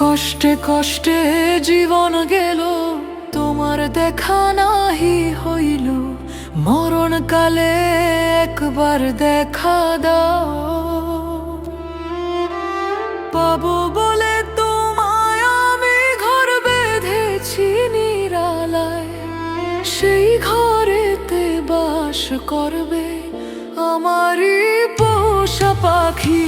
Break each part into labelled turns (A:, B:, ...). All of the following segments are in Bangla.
A: কষ্টে কষ্টে জীবন গেল, তোমার দেখা নাহি হইল। মরণ কালে একবার দেখা দাও। পাবো বলে তোমায় আমি ঘর বেঁধেছি নিরালায়। সেই ঘরেতে বাস করবে আমারই পোষা পাখিরা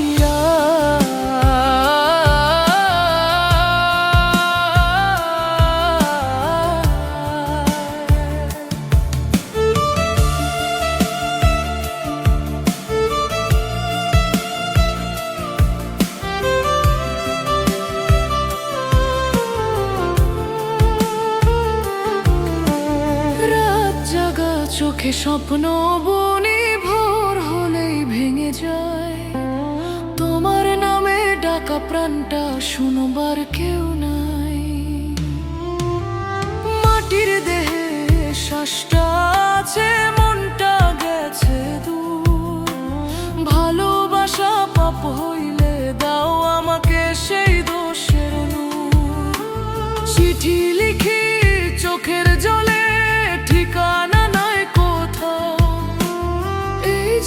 A: চোখে স্বপ্ন বনে ভোর হলেই ভেঙে যায়। তোমার নামে ডাকা প্রাণটা শুনবার কেউ নাই। মাটির দেহে শ্বাসটা আছে, মনটা গেছে দূর। ভালোবাসা পাপ হইলে দাও আমাকে সেই দোষের চিঠি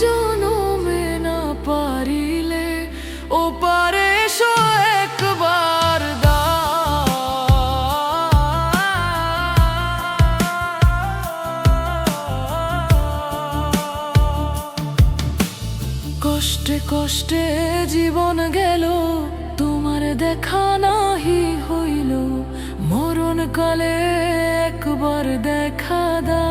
A: জনমে না পারিলে ও পারে একবার দাও কষ্টে কষ্টে জীবন গেল, তোমার দেখা নাহি হইল। মরণ কালে একবার দেখা দা